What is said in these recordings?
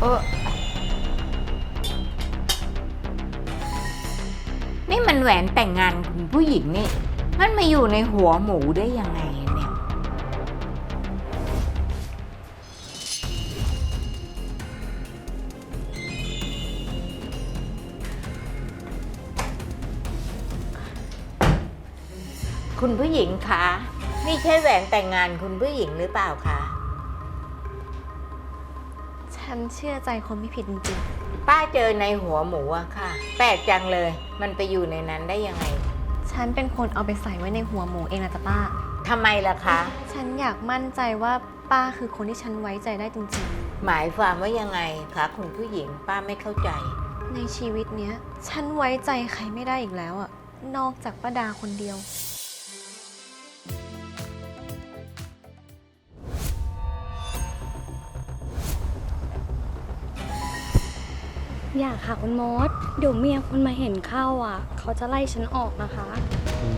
เออ นี่มันแหวนแต่งงานคุณผู้หญิงนี่ มันมาอยู่ในหัวหมูได้ยังไงเนี่ย คุณผู้หญิงคะ นี่ใช่แหวนแต่งงานคุณผู้หญิงหรือเปล่าคะ ฉันเชื่อใจคนไม่ผิดจริงป้าเจอในหัวหมูอะค่ะ แปลกจังเลย มันไปอยู่ในนั้นได้ยังไงๆ ฉันเป็นคนเอาไปใส่ไว้ในหัวหมูเองนะจ๊ะป้า ทำไมล่ะคะ ฉันอยากมั่นใจว่าป้าคือคนที่ฉันไว้ใจได้จริงหมายความว่ายังไงคะคุณผู้หญิงป้าไม่เข้าใจ ๆ ในชีวิตเนี้ย ฉันไว้ใจใครไม่ได้อีกแล้วอะนอกจากป้าดาคนเดียว อยากค่ะคุณมดเดี๋ยวเมียคุณมาเห็นเข้าอะ เขาจะไล่ฉันออกนะคะ อื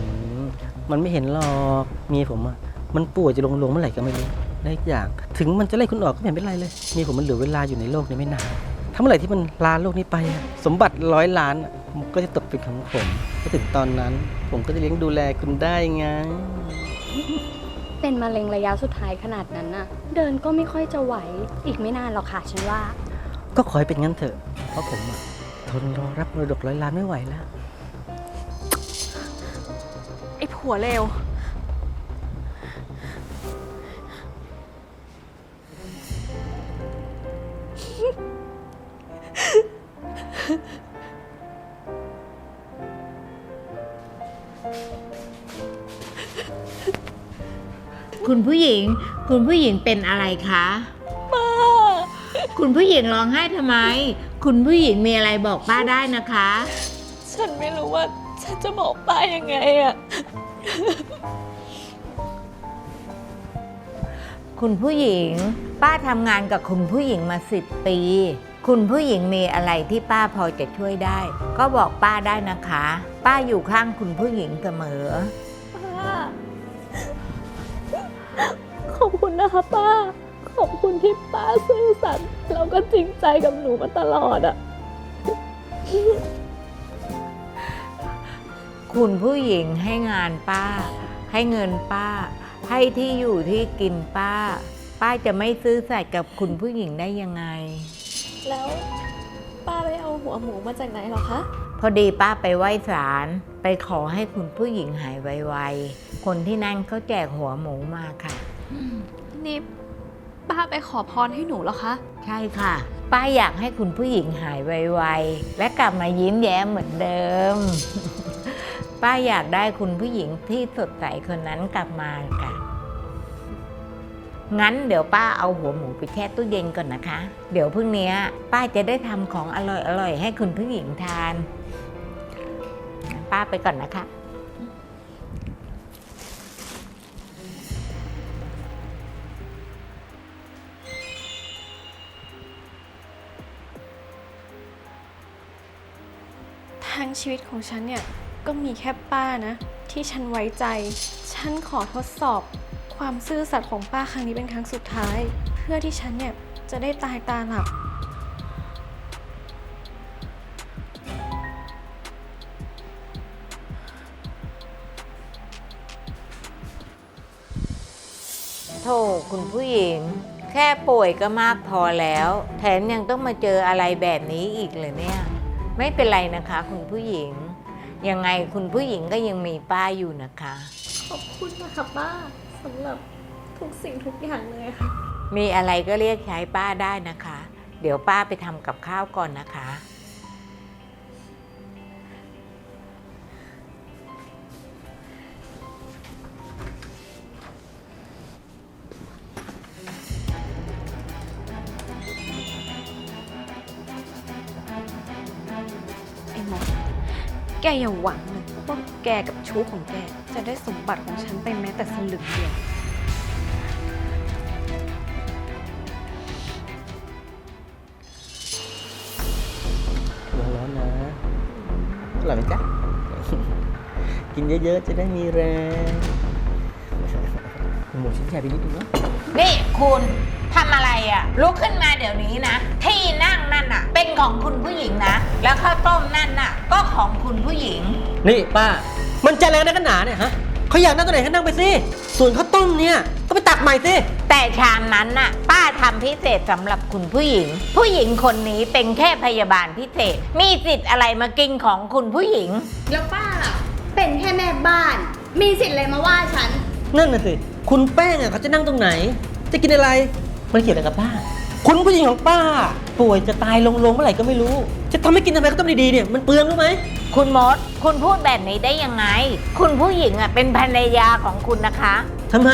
มมันไม่เห็นหรอกเมียผมอะมันป่วยจะลงลงเมื่อไหร่ก็ไม่รู้และอีกอย่าง ถึงมันจะไล่คุณออกก็ไม่เห็นเป็นไรเลยเมียผมมันเหลือเวลาอยู่ในโลกนี้ไม่นานถ้าเมื่อไหร่ที่มันลาโลกนี้ไปอะสมบัติร้อยล้านอะมันก็จะตกเป็นของผมก็ถึงตอนนั้น ผมก็จะเลี้ยงดูแลคุณได้ไง เป็นมะเร็งระยะสุดท้ายขนาดนั้นน่ะ เดินก็ไม่ค่อยจะไหว อีกไม่นานหรอกค่ะฉันว่า ก็ขอให้เป็นงั้นเถอะ เพราะผมอะทนรอรับมรดกร้อยล้านไม่ไหวแล้ว ไอ้ผัวเลว คุณผู้หญิง คุณผู้หญิงเป็นอะไรคะป้า คุณผู้หญิงร้องไห้ทำไม คุณผู้หญิงมีอะไรบอกป้าได้นะคะ ฉันไม่รู้ว่าฉันจะบอกป้ายังไงอะคุณผู้หญิง ป้าทำงานกับคุณผู้หญิงมาสิบปี คุณผู้หญิงมีอะไรที่ป้าพอจะช่วยได้ ก็บอกป้าได้นะคะ ป้าอยู่ข้างคุณผู้หญิงเสมอ ป้า ขอบคุณนะคะป้าข อบคุณที่ป้าซื่อสัตย์แล้วก็จริงใจกับหนูมาตลอดอะคุณผู้หญิงให้งานป้า ให้เงินป้า ให้ที่อยู่ที่กินป้า ป้าจะไม่ซื้อสัตย์กับคุณผู้หญิงได้ยังไง แล้วป้าไปเอาหัวหมูมาจากไหนเหรอคะ พอดีป้าไปไหว้ศาลไปขอให้คุณผู้หญิงหายไวๆ คนที่นั่นเขาแจกหัวหมูมาค่ะ นี่ ป้าไปขอพรให้หนูเหรอคะ ใช่ค่ะ ป้าอยากให้คุณผู้หญิงหายไวๆ และกลับมายิ้มแย้มเหมือนเดิม ป้าอยากได้คุณผู้หญิงที่สดใสคนนั้นกลับมาค่ะ งั้นเดี๋ยวป้าเอาหัวหมูไปแช่ตู้เย็นก่อนนะคะ เดี๋ยวพรุ่งนี้ป้าจะได้ทำของอร่อยๆให้คุณผู้หญิงทาน ป้าไปก่อนนะคะ ทั้งชีวิตของฉันเนี่ย ก็มีแค่ป้านะ ที่ฉันไว้ใจ ฉันขอทดสอบ ความซื่อสัตย์ของป้าครั้งนี้เป็นครั้งสุดท้าย เพื่อที่ฉันเนี่ย จะได้ตายตาหลับโธ่คุณผู้หญิง แค่ป่วยก็มากพอแล้ว แถมยังต้องมาเจออะไรแบบนี้อีกเลยเนี่ย ไม่เป็นไรนะคะ คุณผู้หญิง ยังไงคุณผู้หญิงก็ยังมีป้าอยู่นะคะ ขอบคุณนะคะป้าสำหรับทุกสิ่งทุกอย่างเลยค่ะ มีอะไรก็เรียกใช้ป้าได้นะคะ เดี๋ยวป้าไปทำกับข้าวก่อนนะคะ แกอย่าหวังเลยว่าแกกับชู้ของแก จะได้สมบัติของฉันไปแม้แต่สลึงเดียว ร้อนๆนะอร่อยไหมจ๊ะ กินเยอะๆ จะได้มีแรงหมูชิ้นใหญ่ไปนิดนึงเนาะ นี่คุณทำอะไร อะ่ะลุกขึ้นมาเดี๋ยวนี้นะ ที่นั่งนั่นน่ะ เป็นของคุณผู้หญิงนะ แล้วข้าวต้มนั่นน่ะ ก็ของคุณผู้หญิง นี่ป้า มันใจแรงนักหนาเนี่ยฮะเขาอยากนั่งตัวไหนให้นั่งไปสิส่วนข้าวต้มเนี่ยก็ไปตักใหม่สิ แต่ชามนั้นน่ะ ป้าทำพิเศษสำหรับคุณผู้หญิง ผู้หญิงคนนี้เป็นแค่พยาบาลพิเศษ มีสิทธิ์อะไรมากินของคุณผู้หญิง แล้วป้าล่ะ เป็นแค่แม่บ้าน มีสิทธิ์อะไรมาว่าฉัน นั่นน่ะสิ คุณแป้งอะเขาจะนั่งตรงไหน จะกินอะไร มันเกี่ยวอะไรกับป้า คุณผู้หญิงของป้า ป่วยจะตายลงๆเมื่อไหร่ก็ไม่รู้ จะทำให้กินทำไมก็ต้องดีๆเนี่ยมันเปลืองรู้ไหมคุณมด คุณพูดแบบนี้ได้ยังไง คุณผู้หญิงอะเป็นภรรยาของคุณนะคะ ทำไม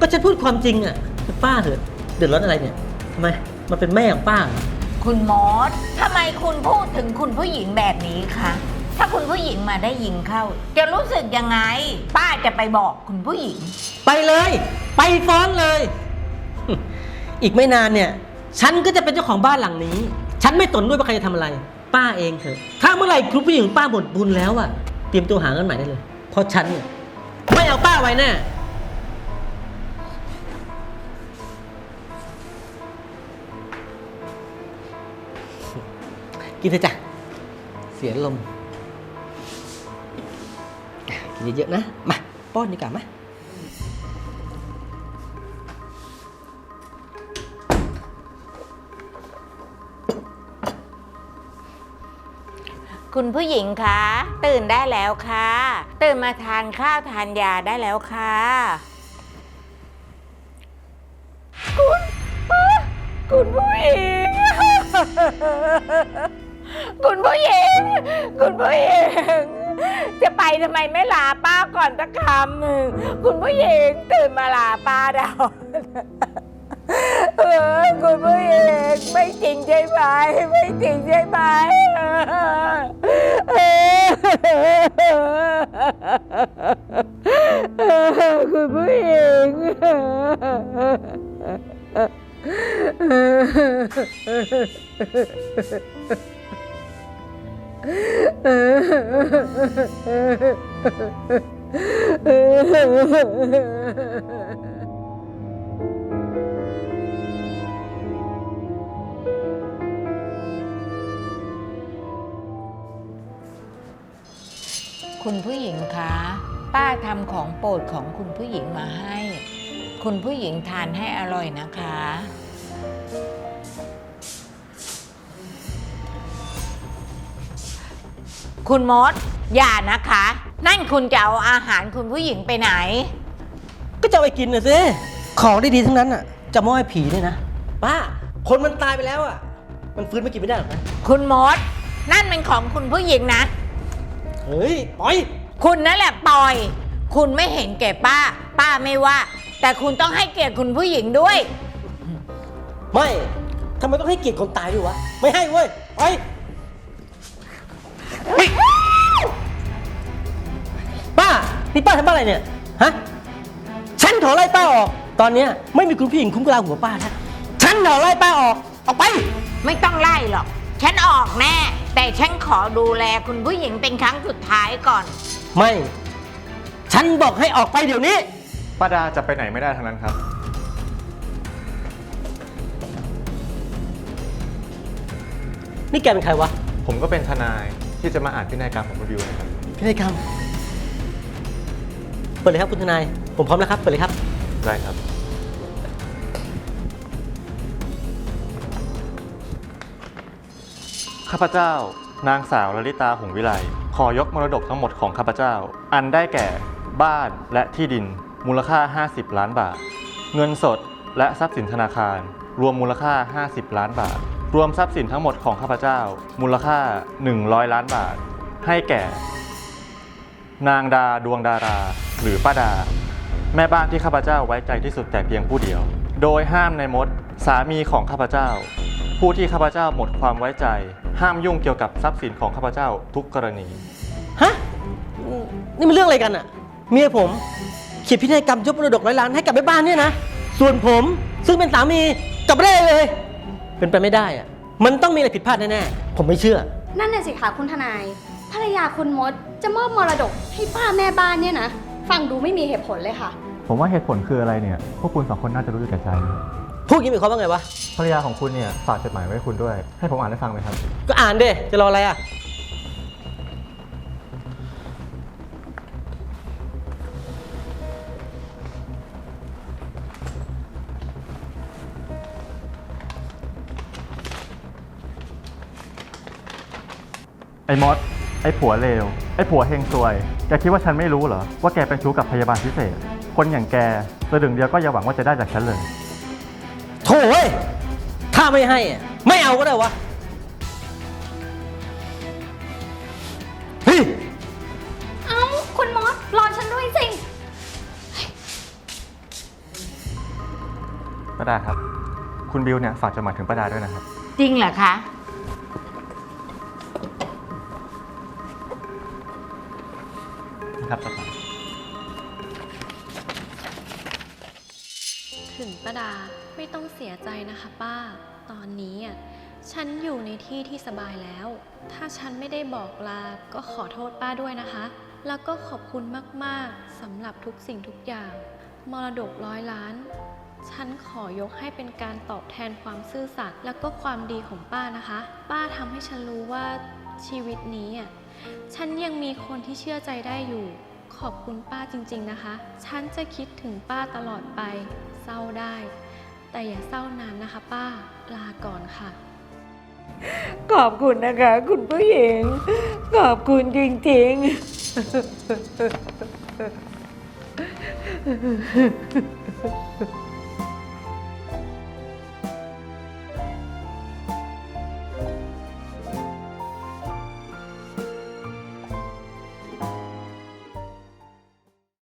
ก็ฉันพูดความจริงอะแต่ป้าเถอะเดือดร้อนอะไรเนี่ยทำไมมันเป็นแม่ของป้าเหรอคุณมดทำไมคุณพูดถึงคุณผู้หญิงแบบนี้คะ ถ้าคุณผู้หญิงมาได้ยินเข้า จะรู้สึกยังไง ป้าจะไปบอกคุณผู้หญิง ไปเลย ไปฟ้องเลย อีกไม่นานเนี่ย ฉันก็จะเป็นเจ้าของบ้านหลังนี้ ฉันไม่สนด้วยว่าใครจะทำอะไร ป้าเองเถอะ ถ้าเมื่อไหร่คุณผู้หญิงป้าหมดบุญแล้วอะเตรียมตัวหาเงินใหม่ได้เลย เพราะฉันเนี่ยไม่เอาป้าไว้แน่กินเถอะจ้ะ เสียลมกินเยอะๆนะ มา ป้อนดีกว่ามา คุณผู้หญิงคะตื่นได้แล้วค่ะ ตื่นมาทานข้าวทานยาได้แล้วค่ะ คุณคุณผู้หญิง คุณผู้หญิง คุณผู้หญิง จะไปทำไมไม่ลาป้าก่อนสักคำหนึ่งคุณผู้หญิงตื่นมาลาป้าเดาเออคุณผู้หญิงไม่จริงใช่ไหมไม่จริงใช่ไหม คุณผู้หญิงคะ ป้าทำของโปรดของคุณผู้หญิงมาให้ คุณผู้หญิงทานให้อร่อยนะคะ คุณมด อย่านะคะ นั่นคุณจะเอาอาหารคุณผู้หญิงไปไหน ก็จะเอาไปกินน่ะสิของดีๆทั้งนั้นอะ จะมอบให้ผีเนี่ยนะป้าคนมันตายไปแล้วอะ มันฟื้นมากินไม่ได้หรอกนะคุณมด นั่นเป็นของคุณผู้หญิงนะ เฮ้ยปล่อย คุณนั่นแหละปล่อย คุณไม่เห็นแก่ป้า ป้าไม่ว่า แต่คุณต้องให้เกียรติคุณผู้หญิงด้วย ไม่ทำไมต้องให้เกียรติคนตายด้วยวะ ไม่ให้เว้ย ไปเฮ้ย ป้า นี่ป้าทำอะไรเนี่ย ฮะ ฉันขอไล่ป้าออก ตอนเนี้ยไม่มีคุณผู้หญิงคุ้มกลางหัวป้าแล้วฉันขอไล่ป้าออก ออกไป ไม่ต้องไล่หรอก ฉันออกแน่ แต่ฉันขอดูแลคุณผู้หญิงเป็นครั้งสุดท้ายก่อน ไม่ ฉันบอกให้ออกไปเดี๋ยวนี้ ป้าดาจะไปไหนไม่ได้ทั้งนั้นครับ นี่แกเป็นใครวะ ผมก็เป็นทนาย ที่จะมาอ่านพินัยกรรมของคุณบิวนะครับพินัยกรรม เปิดเลยครับคุณทนาย ผมพร้อมแล้วครับ เปิดเลยครับ ได้ครับ ข้าพเจ้า นางสาวลลิตาหงวิไลขอยกมรดกทั้งหมดของข้าพเจ้า อันได้แก่บ้านและที่ดิน มูลค่า 50 ล้านบาท เงินสดและทรัพย์สินธนาคาร รวมมูลค่า 50 ล้านบาท รวมทรัพย์สินทั้งหมดของข้าพเจ้า มูลค่า 100 ล้านบาท ให้แก่ นางดาดวงดารา หรือป้าดา แม่บ้านที่ข้าพเจ้าไว้ใจที่สุดแต่เพียงผู้เดียว โดยห้ามในมดสามีของข้าพเจ้า ผู้ที่ข้าพเจ้าหมดความไว้ใจ ห้ามยุ่งเกี่ยวกับทรัพย์สินของข้าพเจ้าทุกกรณี ฮะ นี่มันเรื่องอะไรกันอะเมียผมเขียนพินัยกรรมยกมรดกร้อยล้านให้กับแม่บ้านเนี่ยนะ ส่วนผมซึ่งเป็นสามีกลับไม่ได้เลย เป็นไปไม่ได้อะมันต้องมีอะไรผิดพลาดแน่ๆ ผมไม่เชื่อ นั่นน่ะสิคะคุณทนาย ภรรยาคุณมดจะมอบมรดกให้ป้าแม่บ้านเนี่ยนะ ฟังดูไม่มีเหตุผลเลยค่ะ ผมว่าเหตุผลคืออะไรเนี่ย พวกคุณสองคนน่าจะรู้อยู่แก่ใจ พูดดอยังมีความว่าไงวะ ภรรยาของคุณเนี่ยฝากจดหมายไว้ให้คุณด้วย ให้ผมอ่านให้ฟังไหมครับ ก็อ่านเด้จะรออะไรอะ ไอ้มดไอ้ผัวเลว ไอ้ผัวเฮงซวย แกคิดว่าฉันไม่รู้เหรอ ว่าแกเป็นชู้กับพยาบาลพิเศษ คนอย่างแกสะดึงเดียวก็อย่าหวังว่าจะได้จากฉันเลย โถ่เว้ยถ้าไม่ให้อะไม่เอาก็ได้วะ เฮ้ย เอ้า คุณมดรอฉันด้วยสิป้าดาครับ คุณบิวเนี่ยฝากจดหมายถึงป้าดาด้วยนะครับ จริงเหรอคะ ครับถึงป้าดาไม่ต้องเสียใจนะคะป้า ตอนนี้อะฉันอยู่ในที่ที่สบายแล้ว ถ้าฉันไม่ได้บอกลา ก็ขอโทษป้าด้วยนะคะ แล้วก็ขอบคุณมากๆสำหรับทุกสิ่งทุกอย่าง มรดกร้อยล้าน ฉันขอยกให้เป็นการตอบแทนความซื่อสัตย์แล้วก็ความดีของป้านะคะ ป้าทำให้ฉันรู้ว่าชีวิตนี้อะ ฉันยังมีคนที่เชื่อใจได้อยู่ ขอบคุณป้าจริงๆนะคะ ฉันจะคิดถึงป้าตลอดไป เศร้าได้ แต่อย่าเศร้านานนะคะ ป้า ลาก่อนค่ะ ขอบคุณนะคะ คุณผู้หญิง ขอบคุณจริงๆ